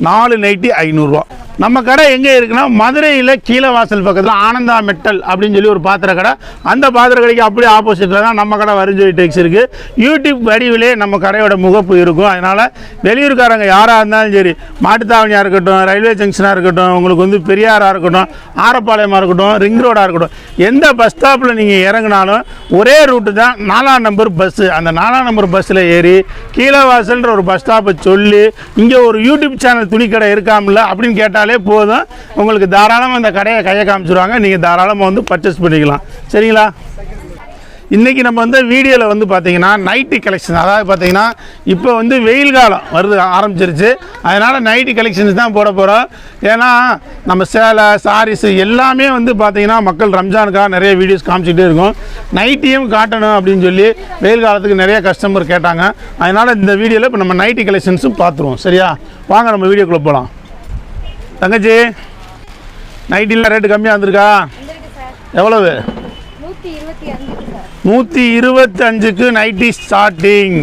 நாலு நைட்டி ஐநூறுரூவா நம்ம கடை எங்கே இருக்குன்னா மதுரையில் கீழே வாசல் பக்கத்தில் ஆனந்தா மெட்டல் அப்படின்னு சொல்லி ஒரு பாத்திர கடை. அந்த பாத்திர கடைக்கு அப்படியே ஆப்போசிட்டில் தான் நம்ம கடை வரிஞ்சொலி டெக்ஸ் இருக்குது யூடியூப் வடிவிலே நம்ம கடையோட முகப்பு இருக்கும். அதனால் வெளியூர்காரங்க யாராக இருந்தாலும் சரி மாட்டுத்தாவணியாக இருக்கட்டும் ரயில்வே ஜங்ஷனாக இருக்கட்டும் உங்களுக்கு வந்து பெரியாராக இருக்கட்டும் ஆரப்பாளையமாக இருக்கட்டும் ரிங் ரோடாக இருக்கட்டும் எந்த பஸ் ஸ்டாப்பில் நீங்கள் இறங்குனாலும் ஒரே ரூட்டு தான் நாலாம் நம்பர் பஸ்ஸு அந்த நாலாம் நம்பர் பஸ்ஸில் ஏறி கீழே வாசல்ன்ற ஒரு பஸ் ஸ்டாப்பை சொல்லி இங்கே ஒரு யூடியூப் சேனல் துணிக்கடை இருக்காமல அப்படின்னு கேட்டாலே போதும். உங்களுக்கு தாராளமாக அந்த கடையை கையை காமிச்சிருவாங்க. நீங்கள் தாராளமாக வந்து பர்ச்சேஸ் பண்ணிக்கலாம். சரிங்களா? இன்றைக்கி நம்ம வந்து வீடியோவில் வந்து பார்த்தீங்கன்னா நைட்டி கலெக்ஷன் அதாவது பார்த்தீங்கன்னா இப்போ வந்து வெயில் காலம் வருது ஆரம்பிச்சிருச்சு. அதனால் நைட்டி கலெக்ஷன்ஸ் தான் போட போகிறோம் ஏன்னா நம்ம சேலை சாரீஸு எல்லாமே வந்து பார்த்திங்கன்னா மக்கள் ரம்ஜானுக்காக நிறைய வீடியோஸ் காமிச்சிக்கிட்டே இருக்கும். நைட்டியும் காட்டணும் அப்படின்னு சொல்லி வெயில் காலத்துக்கு நிறைய கஸ்டமர் கேட்டாங்க. அதனால் இந்த வீடியோவில் இப்போ நம்ம நைட்டி கலெக்ஷன்ஸும் பார்த்துருவோம் சரியா? வாங்க நம்ம வீடியோக்குள்ளே போகலாம் தங்கச்சி நைட்டிலாம் ரேட்டு கம்மியாக வந்திருக்கா? எவ்வளவு? நூற்றி இருபத்தி அஞ்சுக்கு இருபத்தஞ்சுக்கு நைட்டி ஸ்டார்டிங்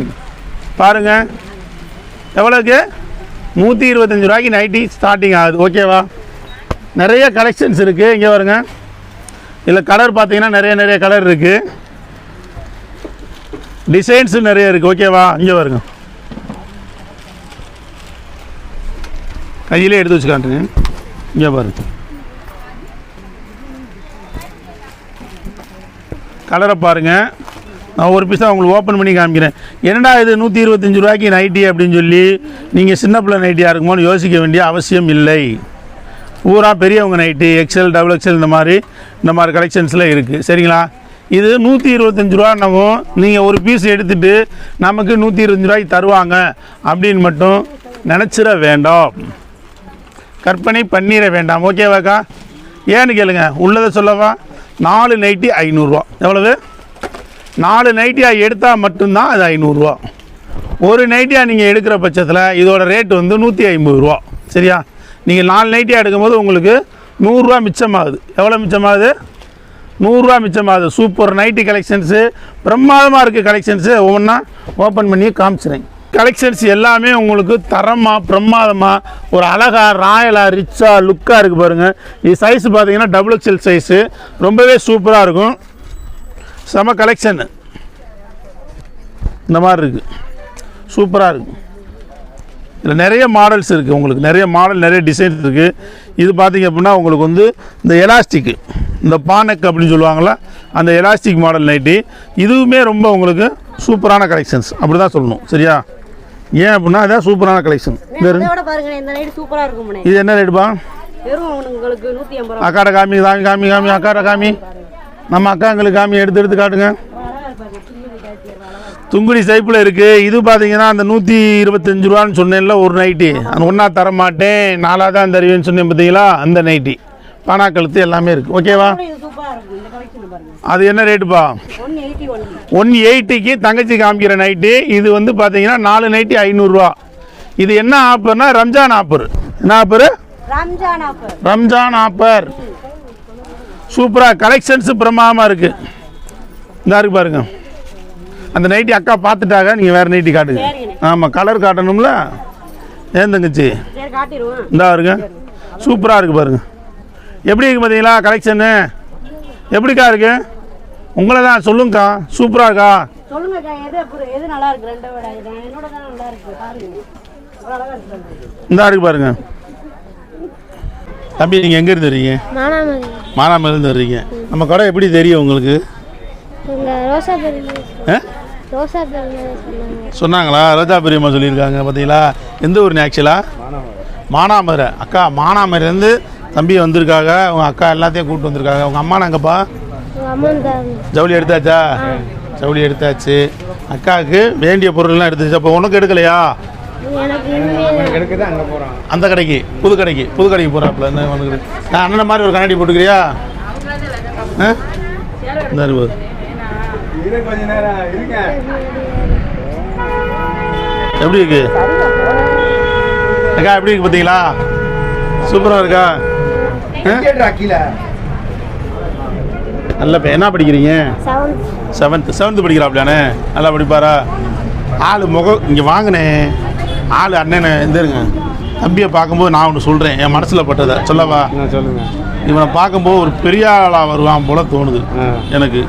பாருங்க. எவ்வளோக்கு நூற்றி இருபத்தஞ்சு ரூபாய்க்கு நைட்டி ஸ்டார்டிங் ஆகுது. ஓகேவா நிறைய கலெக்ஷன்ஸ் இருக்குது இங்கே வருங்க இதில் கலர் பார்த்தீங்கன்னா நிறைய நிறைய கலர் இருக்குது டிசைன்ஸும் நிறைய இருக்குது ஓகேவா இங்கே வருங்க கையிலே எடுத்து வச்சு காட்டுறேன் இங்கே பாருங்க கலரை பாருங்கள் நான் ஒரு பீஸாக உங்களுக்கு ஓப்பன் பண்ணி காமிக்கிறேன். என்னடா இது நூற்றி இருபத்தஞ்சி ரூபாய்க்கு நைட்டி அப்படின்னு சொல்லி நீங்கள் சின்ன பிள்ளை நைட்டியாக இருக்குமோன்னு யோசிக்க வேண்டிய அவசியம் இல்லை. பூரா பெரியவங்க நைட்டி எக்ஸல் டபுள் எக்ஸல் இந்த மாதிரி இந்த மாதிரி கலெக்ஷன்ஸில் இருக்குது சரிங்களா? இது நூற்றி இருபத்தஞ்சி ரூபான்னவும் நீங்கள் ஒரு பீஸ் எடுத்துகிட்டு நமக்கு நூற்றி இருபத்தஞ்சி ரூபாய்க்கு தருவாங்க அப்படின்னு மட்டும் நினச்சிட வேண்டாம். கற்பனை பண்ணிட வேண்டாம். ஓகேவாக்கா ஏன்னு கேளுங்க. உள்ளதை சொல்லவா? நாலு நைட்டி ஐநூறுரூவா எவ்வளவு? நாலு நைட்டியாக எடுத்தால் மட்டும்தான் அது ஐநூறுரூவா ஒரு நைட்டியாக நீங்கள் எடுக்கிற பட்சத்தில் இதோட ரேட் வந்து நூற்றி ஐம்பது ரூபா. சரியா? நீங்கள் நாலு நைட்டியாக எடுக்கும்போது உங்களுக்கு நூறுரூவா மிச்சமாகுது. எவ்வளோ மிச்சமாகுது? நூறுரூவா மிச்சமாகுது. சூப்பர் நைட்டி கலெக்ஷன்ஸு பிரமாதமாக இருக்குது கலெக்ஷன்ஸு ஒவ்வொன்றா ஓப்பன் பண்ணி காமிச்சிடுறேன் கலெக்ஷன்ஸ் எல்லாமே உங்களுக்கு தரமாக பிரமாதமாக ஒரு அழகாக ராயலாக ரிச்சாக லுக்காக இருக்குது பாருங்கள் இது சைஸ் பார்த்தீங்கன்னா டபுள் எக்ஸல் சைஸு ரொம்பவே சூப்பராக இருக்கும். செம கலெக்ஷன் இந்த மாதிரி இருக்குது சூப்பராக இருக்குது இதில் நிறைய மாடல்ஸ் இருக்குது உங்களுக்கு. நிறைய மாடல் நிறைய டிசைன்ஸ் இருக்குது இது பார்த்திங்க அப்படின்னா உங்களுக்கு வந்து இந்த எலாஸ்டிக்கு இந்த பானக் அப்படின்னு சொல்லுவாங்களா அந்த எலாஸ்டிக் மாடல் நைட்டி இதுவுமே ரொம்ப உங்களுக்கு சூப்பரான கலெக்ஷன்ஸ் அப்படி தான் சொல்லணும். சரியா? ஏன் அப்படின்னா இதான் சூப்பரான கலெக்ஷன் இது என்ன ரேட்டுப்பா அக்காட காமி காமி காமி காமி அக்காட காமி. நம்ம அக்காங்களுக்கு காமி எடுத்து எடுத்து காட்டுங்க. துங்குடி சைப்பில் இருக்குது இது பார்த்தீங்கன்னா அந்த நூற்றி இருபத்தஞ்சு ரூபான்னு சொன்னேன்ல ஒரு நைட்டி அந்த ஒன்றா தர மாட்டேன் நாலாக தான் தருவேன்னு சொன்னேன் பார்த்தீங்களா அந்த நைட்டி பானா கழுத்து எல்லாமே இருக்குது ஓகேவா இது சூப்பரா இருக்கும் இந்த கலெக்ஷன் பாருங்க அது என்ன ரேட்டுப்பா? ஒன் எயிட்டி ஒன் ஒன் எயிட்டிக்கு தங்கச்சி காமிக்கிற நைட்டி இது வந்து பார்த்தீங்கன்னா நாலு நைட்டி ஐநூறுரூவா இது என்ன ஆஃபர்னா ரம்ஜான் ஆஃபர் என்ன ஆஃபர் ரம்ஜான் ஆஃபர் சூப்பராக கலெக்ஷன்ஸு பிரமாதமாக இருக்குது இந்த இருக்கு பாருங்க. அந்த நைட்டி அக்கா பார்த்துட்டாங்க நீங்கள் வேறு நைட்டி காட்டுங்க. ஆமாம் கலர் காட்டணும்ல? ஏன் தங்கச்சி? இந்தா இருங்க சூப்பராக இருக்குது பாருங்க. எப்படி இருக்கு பார்த்தீங்களா கலெக்ஷனு எப்படிக்கா இருக்கு? உங்களை தான் சொல்லுங்கக்கா. சூப்பராக இருக்கா சொல்லுங்க அக்கா, எது அப்புறம் எது நல்லா இருக்கு ரெண்டை விட இது. என்னோட தான் நல்லா இருக்கு பாருங்க. அவ்வளோ அழகா இருக்கு பாருங்க. இந்தா இருக்கு பாருங்க. தம்பி நீங்கள் எங்கேருந்து வரீங்க மானாமலேருந்து வர்றீங்க. நம்ம கடை எப்படி தெரியும் உங்களுக்கு? சொன்னாங்களா? ரோஜா பெரியம்மா சொல்லியிருக்காங்க பார்த்தீங்களா? எந்த ஊருன்னு ஆக்சுவலாக மானாமரை. அக்கா மானாமரைலேருந்து தம்பி வந்திருக்காங்க உங்க அக்கா எல்லாத்தையும் கூப்பிட்டு வந்திருக்காங்க. உங்கள் அம்மா தான் ஜவுளி எடுத்தாச்சா? ஜவுளி எடுத்தாச்சு. அக்காவுக்கு வேண்டிய பொருள்லாம் எடுத்துச்சு. அப்போ உனக்கு எடுக்கலையா? அந்த கடைக்கு புது கடைக்கு புது கடைக்கு போகிறாப்புல நான் அண்ணனை மாதிரி ஒரு கண்ணாடி போட்டுக்கிறியா? ஆ? இந்த இருக்கு பாரு. எப்படி இருக்கு? அக்கா எப்படி இருக்கு பார்த்தீங்களா சூப்பராக இருக்கா? நல்ல பையன் என்ன படிக்கிறீங்க? செவன்த் செவன்த் படிக்கிறாப்லானே நல்லா படிப்பாரா? ஆள் முகம் இங்கே வாங்கினே ஆள் அண்ணனே இருங்க. தம்பியை பார்க்கும்போது நான் ஒன்று சொல்கிறேன் என் மனசில் பட்டதை. சொல்லவா? என்ன சொல்லுங்க. இவனை பார்க்கும்போது ஒரு பெரிய ஆளாக வருவான் போல தோணுது. எனக்கு.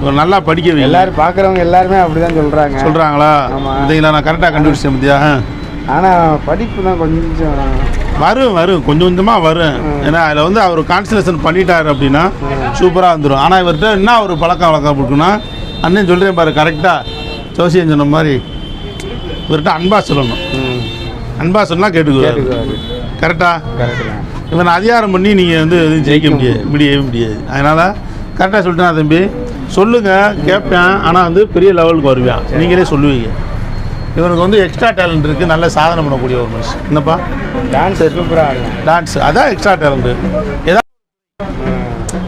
இவன் நல்லா படிக்க எல்லாரும் பார்க்குறவங்க எல்லாருமே அப்படிதான் சொல்றாங்க. சொல்கிறாங்களா ஆமா. இதைங்களா நான் கரெக்டாக கண்டுபிடிச்சேன் பத்தியா? ஆனா படிப்பு தான் கொஞ்சம் வரும் வரும். கொஞ்சம் கொஞ்சமாக வரும். ஏன்னா அதில் வந்து அவர் கான்சன்ட்ரேஷன் பண்ணிட்டாரு அப்படின்னா சூப்பராக வந்துடும் ஆனால் இவர்கிட்ட என்ன ஒரு பழக்கம் வழக்கம் இருக்குன்னா அண்ணன் சொல்கிறேன் பாரு கரெக்டாக ஜோசியன் சொன்ன மாதிரி இவர்கிட்ட அன்பா சொல்லணும். அன்பா சொன்னால் கேட்டுக்குவார். கேட்டுக்குவாரு. கரெக்டா correct தான். இவன் அதிகாரம் பண்ணி நீங்கள் வந்து எதுவும் ஜெயிக்க முடியாது. முடியவே முடியாது. அதனால் கரெக்டாக சொல்லிட்டேன் தம்பி? சொல்லுங்கள் கேட்பேன் ஆனால் வந்து பெரிய லெவலுக்கு வருவேன். நீங்களே சொல்லுவீங்க. இவனுக்கு வந்து எக்ஸ்ட்ரா டேலண்ட் இருக்குது நல்ல சாதனை பண்ணக்கூடிய ஒரு மனுஷன். என்னப்பா? டான்ஸ் சூப்பரா ஆடுவேன். டான்ஸ் அதான் எக்ஸ்ட்ரா டேலண்ட்டு ஏதாவது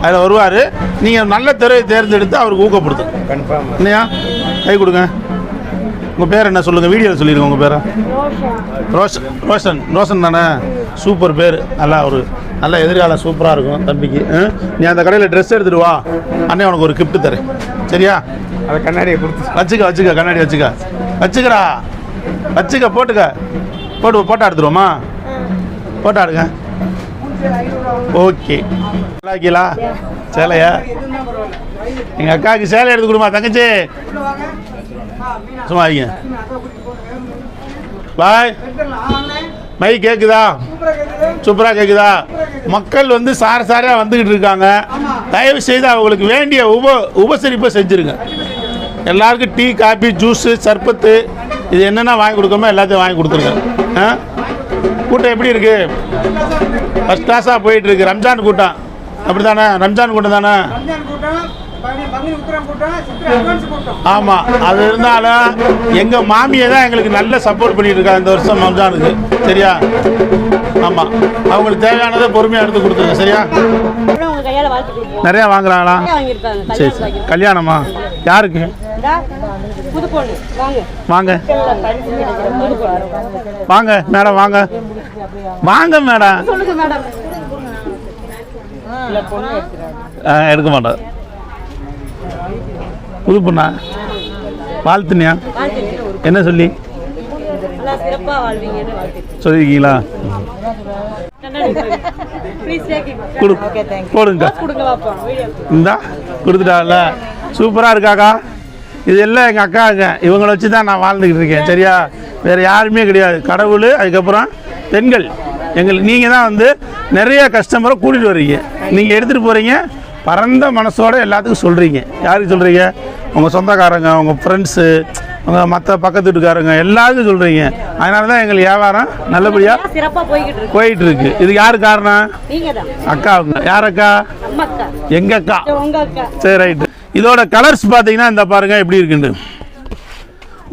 அதில் வருவார். நீங்கள் நல்ல திரையை தேர்ந்தெடுத்து அவருக்கு ஊக்கப்படுத்தும் கன்ஃபார்ம் என்னையா? கை கொடுங்க. உங்கள் பேர் என்ன சொல்லுங்கள் வீடியோவில் சொல்லிடுங்க உங்கள் பேரை. ரோஷன். ரோஷன். ரோஷன் தானே? சூப்பர் பேர். நல்லா ஒரு நல்ல எதிர்காலம் சூப்பராக இருக்கும் தம்பிக்கு? நீ அந்த கடையில் ட்ரெஸ் எடுத்துட்டு வா. அண்ணே உனக்கு ஒரு gift தரேன். சரியா? அதை கண்ணாடியை கொடுத்து. வச்சுக்க வச்சுக்க. கண்ணாடி வச்சுக்க. வச்சுக்கிறா வச்சுக்க போட்டுக்க. போட்டு போட்டோ எடுத்துருவோமா? போட்டோ எடுங்க. ஓகே. நல்லா இருக்கீங்களா? சேலையா? எங்கள் அக்காவுக்கு சேலை எடுத்து கொடுமா தங்கச்சி. சும்மா இருக்கீங்க பாய் மை கேட்குதா சூப்பராக கேட்குதா மக்கள் வந்து சார சாரையாக வந்துக்கிட்டு இருக்காங்க. தயவு செய்து அவங்களுக்கு வேண்டிய உப உபசரிப்பை செஞ்சுருங்க. எல்லாருக்கும் டீ காபி ஜூஸு சர்பத்து இது என்னென்ன வாங்கி கொடுக்கணுமோ எல்லாத்தையும் வாங்கி கொடுத்துருங்க ஆ? கூட்டம் எப்படி இருக்கு? ஃபஸ்ட் கிளாஸாக போயிட்டு இருக்கு. ரம்ஜான் கூட்டம். அப்படி தானே? ரம்ஜான் கூட்டம் தானே ஆமாம் அது இருந்தாலும் எங்கள் மாமியை தான் எங்களுக்கு நல்ல சப்போர்ட் பண்ணிட்டு இருக்காங்க இந்த வருஷம் ரம்ஜானுக்கு. சரியா? ஆமாம் அவங்களுக்கு தேவையானதை பொறுமையாக எடுத்து கொடுத்துருங்க. சரியா? நிறையா வாங்குறாங்களா? சரி கல்யாணம் சரி வாங்கியிருக்காங்க கல்யாணமா? யாருக்கு? வாங்க. வாங்க. பரிசு கிடைக்கிற புது பொண்ணு வாங்க மேடம் வாங்க. வாங்க மேடம். சொல்லுங்க மேடம். ஆ, எடுக்க மாட்டேன். புது பொண்ணா? வாழ்த்துனியா? வாழ்த்து என்ன சொல்லி? சொல்லியிருக்கீங்களா? கொடுங்க. இந்தா கொடுத்துட்டால சூப்பராக இருக்காக்கா? இது எல்லாம் எங்கள் அக்காங்க. இவங்களை வச்சு தான் நான் வாழ்ந்துக்கிட்டு இருக்கேன். சரியா? வேறு யாருமே கிடையாது. கடவுள் அதுக்கப்புறம் பெண்கள். எங்களுக்கு நீங்கள் தான் வந்து நிறைய கஸ்டமரை கூட்டிகிட்டு வர்றீங்க. நீங்கள் எடுத்துகிட்டு போகிறீங்க பரந்த மனசோட எல்லாத்துக்கும் சொல்கிறீங்க யாருக்கு சொல்கிறீங்க உங்கள் சொந்தக்காரங்க உங்கள் ஃப்ரெண்ட்ஸு உங்கள் மற்ற பக்கத்து வீட்டுக்காரங்க எல்லாருக்கும் சொல்கிறீங்க அதனால தான் எங்களுக்கு வியாபாரம் நல்லபடியாக போயிட்டு இருக்கு. இதுக்கு யார் காரணம்? அக்கா அவங்க யார் அக்கா? நம்ம அக்கா. எங்க அக்கா? உங்க அக்கா. சரி ரைட்டு இதோட கலர்ஸ் பார்த்தீங்கன்னா இந்த பாருங்க எப்படி இருக்குண்டு.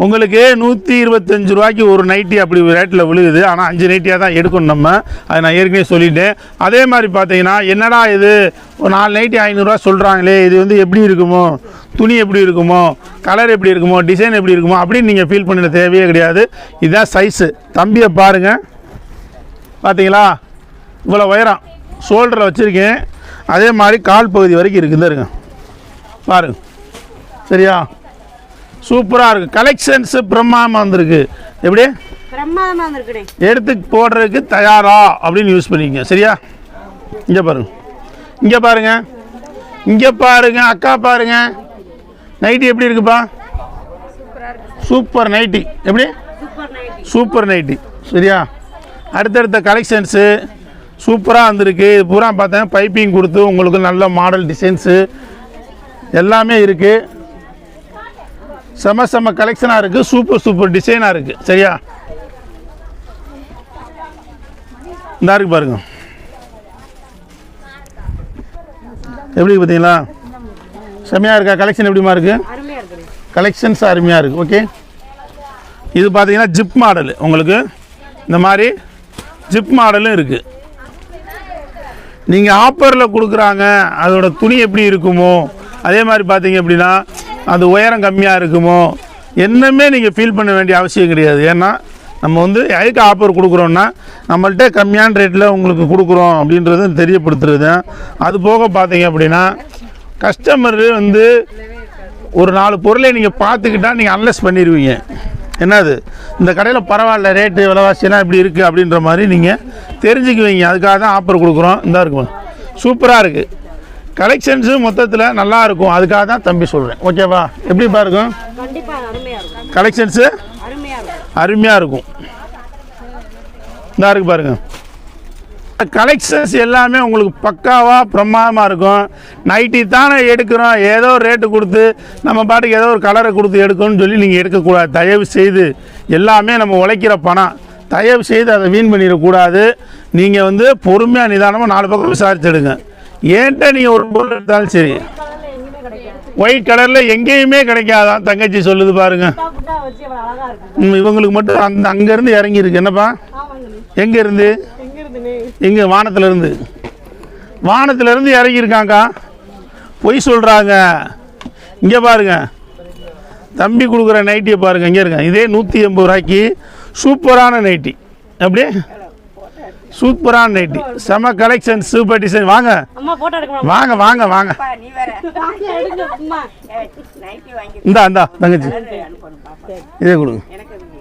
உங்களுக்கு நூற்றி இருபத்தஞ்சு ரூபாய்க்கு ஒரு நைட்டி அப்படி ரேட்டில் விழுகுது. ஆனால் அஞ்சு நைட்டியாக தான் எடுக்கணும் நம்ம. அதை நான் ஏற்கனவே சொல்லிட்டேன். அதே மாதிரி பார்த்தீங்கன்னா என்னடா இது? ஒரு நாலு நைட்டி ஐநூறுரூவா சொல்கிறாங்களே இது வந்து எப்படி இருக்குமோ? துணி எப்படி இருக்குமோ? கலர் எப்படி இருக்குமோ? டிசைன் எப்படி இருக்குமோ? அப்படின்னு நீங்கள் ஃபீல் பண்ணிட தேவையே கிடையாது. இதுதான் சைஸு தம்பியை பாருங்கள் பார்த்தீங்களா இவ்வளோ உயரம். ஷோல்டரில் வச்சுருக்கேன். அதே மாதிரி கால் பகுதி வரைக்கும் இருக்குது இருங்க. பாருங்க. சரியா? சூப்பராக இருக்குது கலெக்ஷன்ஸு பிரம்மாண்டமாக வந்திருக்கு. எப்படி? எடுத்து போடுறதுக்கு தயாரா அப்படின்னு யூஸ் பண்ணிக்கங்க. சரியா? இங்கே பாருங்க. இங்கே பாருங்க. இங்கே பாருங்க. அக்கா பாருங்க. நைட்டி எப்படி இருக்குப்பா? சூப்பர் நைட்டி எப்படி? சூப்பர் நைட்டி சரியா? அடுத்தடுத்த கலெக்ஷன்ஸு சூப்பராக வந்திருக்கு. இது பூரா பார்த்தேன். பைப்பிங் கொடுத்து உங்களுக்கு நல்ல மாடல் டிசைன்ஸு எல்லாமே இருக்குது செம செம கலெக்ஷனாக இருக்குது சூப்பர் சூப்பர் டிசைனாக இருக்குது சரியா? இந்த இருக்கு பாருங்க. எப்படி பார்த்தீங்களா? செமையாக இருக்கா? கலெக்ஷன் எப்படிமா இருக்குது கலெக்ஷன்ஸ் அருமையாக இருக்குது ஓகே இது பார்த்தீங்கன்னா ஜிப் மாடல் உங்களுக்கு. இந்த மாதிரி ஜிப் மாடலும் இருக்குது நீங்கள் ஆஃபரில் கொடுக்குறாங்க. அதோட துணி எப்படி இருக்குமோ அதே மாதிரி பார்த்தீங்க அப்படின்னா அது உயரம் கம்மியாக இருக்குமோ என்னமே நீங்கள் ஃபீல் பண்ண வேண்டிய அவசியம் கிடையாது. ஏன்னா நம்ம வந்து எதுக்கு ஆஃபர் கொடுக்குறோன்னா நம்மள்கிட்ட கம்மியான ரேட்டில் உங்களுக்கு கொடுக்குறோம் அப்படின்றத தெரியப்படுத்துறது. அது போக பார்த்தீங்க அப்படின்னா கஸ்டமர் வந்து ஒரு நாலு பொருளை நீங்கள் பார்த்துக்கிட்டா நீங்கள் அனலைஸ் பண்ணிடுவீங்க என்னது? இந்த கடையில் பரவாயில்ல ரேட்டு விலைவாசியெல்லாம் இப்படி இருக்குது அப்படின்ற மாதிரி நீங்கள் தெரிஞ்சுக்குவீங்க. அதுக்காக தான் ஆஃபர் கொடுக்குறோம். இந்த இருக்கும்? சூப்பராக இருக்குது கலெக்ஷன்ஸு மொத்தத்தில் நல்லா இருக்கும். அதுக்காக தான் தம்பி சொல்கிறேன் ஓகேவா எப்படி இருக்கும். கலெக்ஷன்ஸு அருமையாக இருக்கும். இந்த இருக்கு பாருங்க. கலெக்ஷன்ஸ் எல்லாமே உங்களுக்கு பக்காவாக பிரமாதமாக இருக்கும். நைட்டி தானே எடுக்கிறோம். ஏதோ ரேட்டு கொடுத்து நம்ம பாட்டுக்கு ஏதோ ஒரு கலரை கொடுத்து எடுக்கணும்னு சொல்லி நீங்கள் எடுக்கக்கூடாது. தயவு செய்து எல்லாமே நம்ம உழைக்கிற பணம். தயவு செய்து அதை வீண் பண்ணிடக்கூடாது. நீங்கள் வந்து பொறுமையாக நிதானமாக நாலு பக்கம் விசாரிச்சு எடுங்க. ஏன்ட்ட நீங்கள் ஒரு பொருள் எடுத்தாலும் சரி? ஒயிட் கலரில் எங்கேயுமே கிடைக்காதான் தங்கச்சி சொல்லுது பாருங்க. இவங்களுக்கு மட்டும் அந்த அங்கேருந்து இறங்கி இருக்கு. என்னப்பா? எங்கேருந்து? எங்கே வானத்துலேருந்து. வானத்துலேருந்து இறங்கியிருக்காங்கக்கா பொய் சொல்கிறாங்க இங்கே பாருங்க. தம்பி கொடுக்குற நைட்டியை பாருங்க. இங்கே இருங்க. இதே நூற்றி எண்பது ரூபாய்க்கு சூப்பரான நைட்டி. அப்படியே? சூப்பரான நைட்டி செம கலெக்ஷன் சூப்பர் டிசைன் வாங்க. அம்மா போட்டோ எடுக்கணும்? வாங்க வாங்க வாங்க. நீ வேற. வாங்க, எடுங்க அம்மா. நைட்டி வாங்கி இந்தா இந்தா தங்கச்சி. இதே கொடுங்க.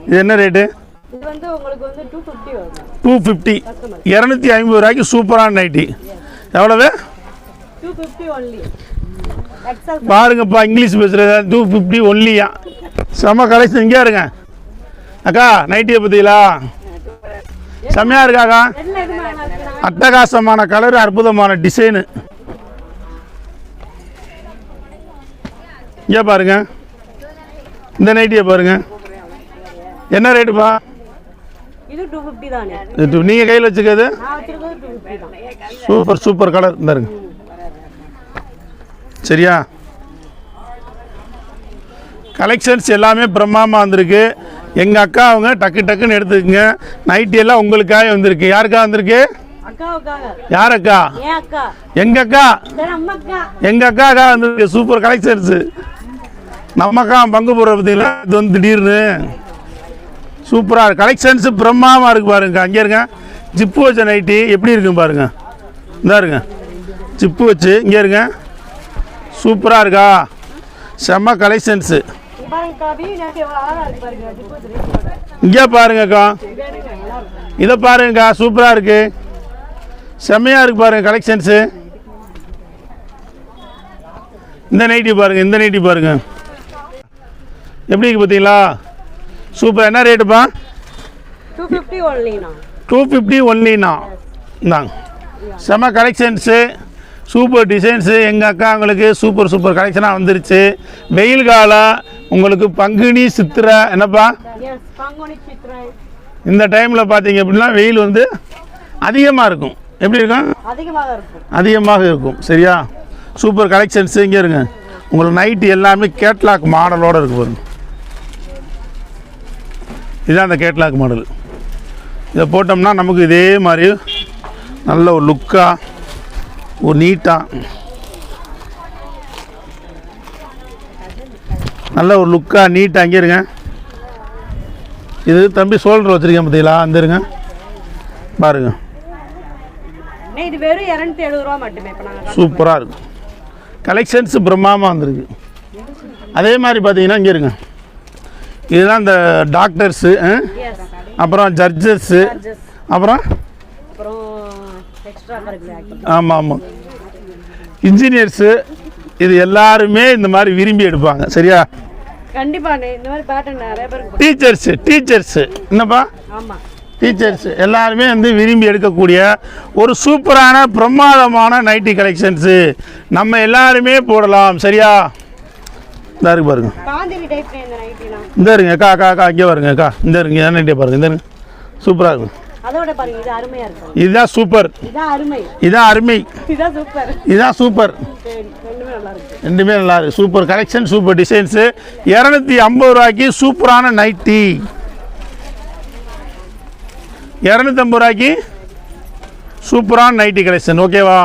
இது என்ன ரேட்டு இது வந்து உங்களுக்கு வந்து டூ ஃபிஃப்டி இரநூத்தி ஐம்பது ரூபாய்க்கு சூப்பரான நைட்டி எவ்வளவு? பாருங்கப்பா இங்கிலீஷ் பேசுறது. டூ ஃபிஃப்டி ஒன்லியா செம்ம கலெக்ஷன் இங்கே இருங்க. அக்கா நைட்டியை பற்றிங்களா செம்மையா இருக்காக்கா? அட்டகாசமான கலர் அற்புதமான டிசைனு. இங்கே பாருங்க. இந்த நைட்டியை பாருங்க. என்ன ரேட்டுப்பா இது நீங்கள் கையில் வச்சுக்கிறது? Super super colour. இந்த இருங்க சரியா? கலெக்ஷன்ஸ் எல்லாமே பிரம்மாண்டமாக வந்திருக்கு. எங்கள் அக்கா அவங்க டக்கு டக்குன்னு எடுத்துக்கங்க. நைட்டி எல்லாம் உங்களுக்காக வந்திருக்கு. யாருக்கா வந்திருக்கு? யார் அக்கா? ஏன் அக்கா. எங்கள் அக்கா? அக்கா. வந்திருக்கு? சூப்பர் கலெக்ஷன்ஸு நம்ம அக்கா பங்கு போடுற பார்த்தீங்களா இது வந்து திடீர்னு. சூப்பராக இருக்கு. கலெக்ஷன்ஸு பிரம்மாண்டமாக இருக்கு பாருங்க. அங்கே இருங்க. ஜிப்பு வச்ச நைட்டி எப்படி இருக்குன்னு பாருங்க. இந்தா இருங்க. ஜிப்பு வச்சு இங்கே இருங்க. சூப்பராக இருக்கா? செம்ம கலெக்ஷன்ஸு இங்கே பாருங்கக்கா. இதை பாருங்கக்கா சூப்பராக இருக்கு. செம்மையாக இருக்கு பாருங்க கலெக்ஷன்ஸு இந்த நைட்டி பாருங்க இந்த நைட்டி பாருங்க. எப்படி இருக்கு பார்த்தீங்களா சூப்பர். என்ன ரேட்டுப்பா டூ ஃபிஃப்டி ஒன்லிண்ணா டூ ஃபிஃப்டி ஒன்லிண்ணா இந்தாங்க செம்ம கலெக்ஷன்ஸு சூப்பர் டிசைன்ஸு எங்கள் அக்காங்களுக்கு சூப்பர் சூப்பர் கலெக்ஷனாக வந்துருச்சு. வெயில் காலம். உங்களுக்கு பங்குனி சித்திரை என்னப்பா? இந்த டைமில் பார்த்தீங்க அப்படின்னா வெயில் வந்து அதிகமாக இருக்கும். எப்படி இருக்கும்? அதிகமாக இருக்கும். அதிகமாக இருக்கும். சரியா? சூப்பர் கலெக்ஷன்ஸ் இங்கே இருங்க. உங்களுக்கு நைட்டு எல்லாமே கேட்லாக் மாடலோடு இருக்கு பாருங்க. இதுதான் அந்த கேட்லாக் மாடல் இதை போட்டோம்னா நமக்கு இதே மாதிரி நல்ல ஒரு லுக்காக ஒரு நீட்டாக நல்ல ஒரு லுக்காக நீட்டாக அங்கே இருங்க. இது தம்பி சோல்டர் வச்சுருக்கேன் பார்த்தீங்களா அந்த இருங்க. பாருங்க. அண்ணே, இது வெறும் இரநூத்தி எழுபது ரூபா மட்டுமே. இப்போ நாங்கள் சூப்பராக இருக்கும். கலெக்ஷன்ஸ் பிரம்மாண்டமாக வந்திருக்கு. அதே மாதிரி பார்த்தீங்கன்னா இங்கே இருங்க. இதுதான் இந்த டாக்டர்ஸு அப்புறம் ஜட்ஜஸ்ஸு அப்புறம்? ஆமாம் ஆமாம் இன்ஜினியர்ஸு இது எல்லாருமே இந்த மாதிரி விரும்பி எடுப்பாங்க. சரியா? கண்டிப்பாண்ணே இந்த மாதிரி பேட்டர்ன் நிறைய பேருக்கு டீச்சர்ஸு டீச்சர்ஸு என்னப்பா? ஆமாம் டீச்சர்ஸ் எல்லாருமே வந்து விரும்பி எடுக்கக்கூடிய ஒரு சூப்பரான பிரமாதமான நைட்டி கலெக்ஷன்ஸு நம்ம எல்லாருமே போடலாம். சரியா? இந்த இருக்கு பாருங்க. இந்த இருங்க அக்கா அக்கா அக்கா இங்கே பாருங்க அக்கா. இந்த இருங்க நைட்டியை பாருங்க இந்த இருங்க. சூப்பராக இருக்கும் அதோட பாருங்க இது அருமையா இருக்கும் இதுதான் சூப்பர் இதான் அருமை. இதான் அருமை. இதான் சூப்பர் இதுதான் சூப்பர் சரி ரெண்டுமே நல்லா இருக்கு. ரெண்டுமே நல்லா இருக்கு. சூப்பர் கலெக்ஷன் சூப்பர் டிசைன்ஸு இரநூத்தி ஐம்பது ரூபாய்க்கு சூப்பரான நைட்டி இரநூத்தம்பது ரூபாய்க்கு சூப்பரான நைட்டி கலெக்ஷன் ஓகேவா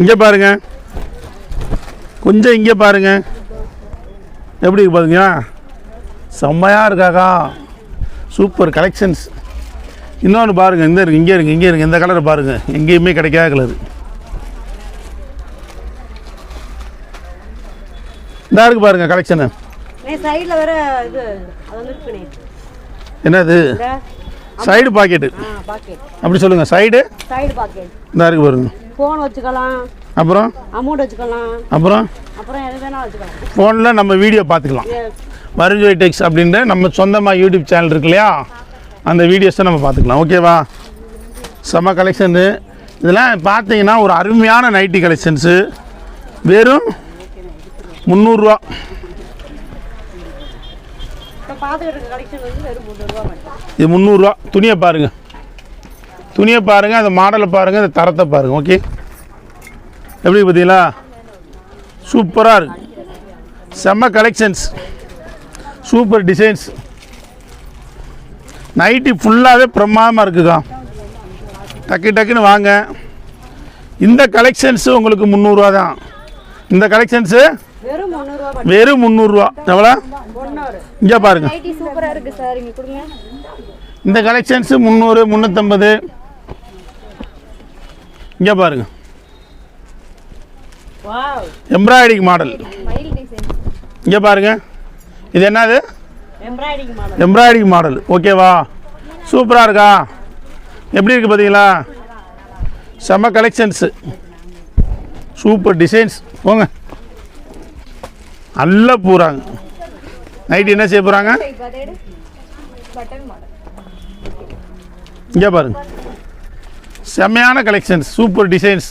இங்கே பாருங்க. கொஞ்சம் இங்கே பாருங்க. எப்படி இருக்கு பாருங்க செம்மையாக இருக்காக்கா. சூப்பர் கலெக்ஷன்ஸ் இன்னொன்று பாருங்க இந்த இருக்கு இங்கே இருக்கு இங்கே இருக்கு இந்த கலரை பாருங்க. எங்கேயுமே கிடைக்காத. கலர் இந்த இருக்கு பாருங்க கலெக்ஷனு என்னது? சைடு பாக்கெட்டு அப்படி சொல்லுங்கள் சைடு சைடு பாக்கெட் இந்த இருக்கு பாருங்க. ஃபோன் வச்சுக்கலாம். அப்புறம்? அமௌண்ட் வச்சுக்கலாம். அப்புறம்? அப்புறம் எது வேணால் வச்சுக்கலாம். ஃபோனில் நம்ம வீடியோ பார்த்துக்கலாம். வருஞ்சோய் டெக்ஸ் அப்படின்ற நம்ம சொந்தமாக யூடியூப் சேனல் இருக்கு இல்லையா? அந்த வீடியோஸை நம்ம பார்த்துக்கலாம். ஓகேவா செம்ம கலெக்ஷனு இதெல்லாம் பார்த்தீங்கன்னா ஒரு அருமையான நைட்டி கலெக்ஷன்ஸு வெறும் முந்நூறுரூவா இது முந்நூறுரூவா துணியை பாருங்கள் துணியை பாருங்கள் அந்த மாடலை பாருங்கள் அந்த தரத்தை பாருங்கள் ஓகே எப்படி பார்த்தீங்களா? சூப்பராக இருக்கு. செம்ம கலெக்ஷன்ஸ் சூப்பர் டிசைன்ஸ் நைட்டி ஃபுல்லாகவே பிரமாதமாக இருக்குக்கா. டக்கு டக்குன்னு வாங்க. இந்த கலெக்ஷன்ஸு உங்களுக்கு முந்நூறுரூவா தான். இந்த கலெக்ஷன்ஸு வெறும் முந்நூறுரூவா எவ்வளோ? இங்கே இருக்குது கொடுங்க. இந்த கலெக்ஷன்ஸு முந்நூறு முந்நூற்றம்பது இங்கே பாருங்க. எம்ப்ராய்டிங் மாடல் இங்கே பாருங்க. இது என்னது? எம்ப்ராய்டிங் மாடல் ஓகேவா சூப்பராக இருக்கா? எப்படி இருக்குது பார்த்தீங்களா செம்ம கலெக்ஷன்ஸு சூப்பர் டிசைன்ஸ் போங்க. நல்லா போகிறாங்க நைட்டு என்ன செய்ய போகிறாங்க இங்கே பாருங்க. செம்மையான கலெக்ஷன்ஸ் சூப்பர் டிசைன்ஸ்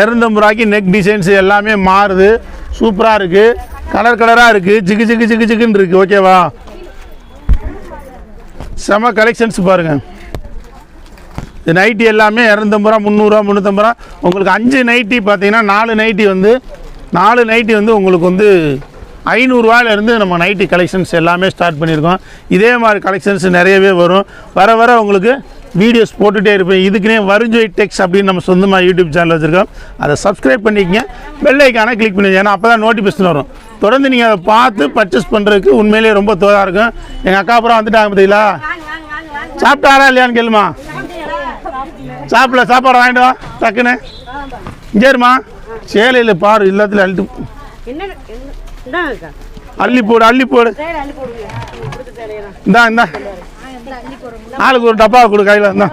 இரநூத்தம்பது ரூபாய்க்கு நெக் டிசைன்ஸ் எல்லாமே மாறுது. சூப்பராக இருக்குது கலர் கலராக இருக்குது ஜிகு ஜிகு ஜிகு ஜிகுன்னு இருக்குது ஓகேவா செம கலெக்ஷன்ஸ் பாருங்கள் இது நைட்டி எல்லாமே இரநூத்தம்பது ரூபா முந்நூறுரூவா முந்நூற்றம்பது ரூபா. உங்களுக்கு அஞ்சு நைட்டி பார்த்தீங்கன்னா நாலு நைட்டி வந்து நாலு நைட்டி வந்து உங்களுக்கு வந்து ஐநூறுரூவாயிலேருந்து நம்ம நைட்டி கலெக்ஷன்ஸ் எல்லாமே ஸ்டார்ட் பண்ணியிருக்கோம். இதே மாதிரி கலெக்ஷன்ஸ் நிறையவே வரும். வர வர உங்களுக்கு வீடியோஸ் போட்டுகிட்டே இருப்பேன். இதுக்குனே வருஞ்சோய் டெக்ஸ் அப்படின்னு நம்ம சொந்தமாக யூடியூப் சேனல் வச்சுருக்கோம். அதை சப்ஸ்கிரைப் பண்ணிக்கங்க. பெல் கிளிக் பண்ணி ஏன்னா அப்போ தான் நோட்டிஃபிகேஷன் வரும். தொடர்ந்து நீங்கள் அதை பார்த்து பர்ச்சேஸ் பண்ணுறதுக்கு உண்மையிலேயே ரொம்ப தோதாக இருக்கும். எங்கள் அக்கா அப்புறம் வந்துட்டாங்க பார்த்தீங்களா சாப்பிட்டாரா இல்லையான்னு கேளுமா? சாப்பிடல. சாப்பாடு வாங்கிட்டு வா. டக்குன்னு. சரிம்மா சேலையில் பாரு எல்லாத்துலையும் அள்ளி அள்ளி போடு அள்ளி போடு. இந்தா இந்தா. ஆளுக்கு ஒரு டப்பா கொடு கையில். இந்தா.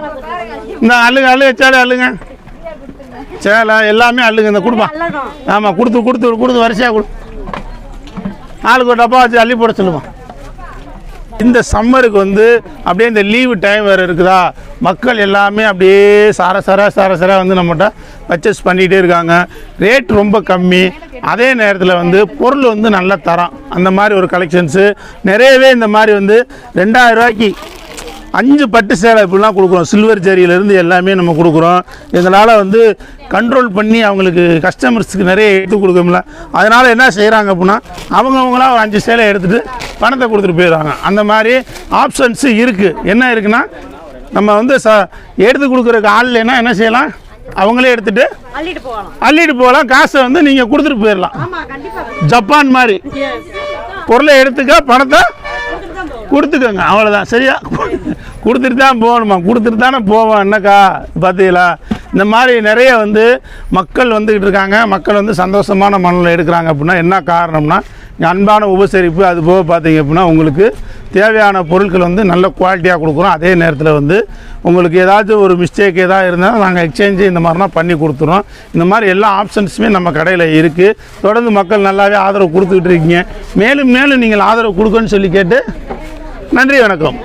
இந்த அள்ளுங்க அள்ளுங்க சேலை அள்ளுங்க. சேலை எல்லாமே அள்ளுங்க இந்த கொடுப்பா. ஆமாம் கொடுத்து கொடுத்து கொடுத்து வரிசையாக கொடு. ஆளுக்கு ஒரு டப்பா வச்சு அள்ளி போட சொல்லுமா. இந்த சம்மருக்கு வந்து அப்படியே இந்த லீவு டைம் வேறு இருக்குதா? மக்கள் எல்லாமே அப்படியே சார சார சார சார வந்து நம்மகிட்ட பர்ச்சேஸ் பண்ணிகிட்டே இருக்காங்க. ரேட் ரொம்ப கம்மி. அதே நேரத்தில் வந்து பொருள் வந்து நல்லா தரம். அந்த மாதிரி ஒரு கலெக்ஷன்ஸு நிறையவே இந்த மாதிரி வந்து ரெண்டாயிரம் ரூபாய்க்கு அஞ்சு பட்டு சேலை இப்படிலாம் கொடுக்குறோம். சில்வர் ஜரியிலேருந்து எல்லாமே நம்ம கொடுக்குறோம். இதனால் வந்து கண்ட்ரோல் பண்ணி அவங்களுக்கு கஸ்டமர்ஸ்க்கு நிறைய எடுத்து கொடுக்கல அதனால் என்ன செய்கிறாங்க அப்படின்னா அவங்கவுங்களா ஒரு அஞ்சு சேலை எடுத்துகிட்டு பணத்தை கொடுத்துட்டு போயிடுறாங்க. அந்த மாதிரி ஆப்ஷன்ஸு இருக்குது என்ன இருக்குன்னா நம்ம வந்து ச எடுத்து கொடுக்குறதுக்கு ஆள் இல்லைன்னா என்ன செய்யலாம்? அவங்களே எடுத்துகிட்டு அள்ளிட்டு போகலாம். அள்ளிட்டு போகலாம். காசை வந்து நீங்கள் கொடுத்துட்டு போயிடலாம். ஜப்பான் மாதிரி. பொருளை எடுத்துக்க பணத்தை கொடுத்துக்கோங்க. அவ்வளோதான் சரியா? கொடுத்துட்டு தான் போகணுமா? கொடுத்துட்டு தானே போவோம். என்னக்கா? பார்த்தீங்களா இந்த மாதிரி நிறைய வந்து மக்கள் வந்துக்கிட்டு இருக்காங்க. மக்கள் வந்து சந்தோஷமான மனநிலை எடுக்கிறாங்க அப்படின்னா என்ன காரணம்னா அன்பான உபசரிப்பு அது போக பார்த்தீங்க அப்படின்னா உங்களுக்கு தேவையான பொருட்கள் வந்து நல்ல குவாலிட்டியாக கொடுக்குறோம். அதே நேரத்தில் வந்து உங்களுக்கு ஏதாச்சும் ஒரு மிஸ்டேக் ஏதாவது இருந்தால் நாங்கள் எக்ஸ்சேஞ்சு இந்த மாதிரிலாம் பண்ணி கொடுத்துறோம். இந்த மாதிரி எல்லா ஆப்ஷன்ஸுமே நம்ம கடையில் இருக்குது தொடர்ந்து மக்கள் நல்லாவே ஆதரவு கொடுத்துக்கிட்டு இருக்கீங்க. மேலும் மேலும் நீங்கள் ஆதரவு கொடுக்கணும்னு சொல்லி கேட்டு நன்றி வணக்கம்.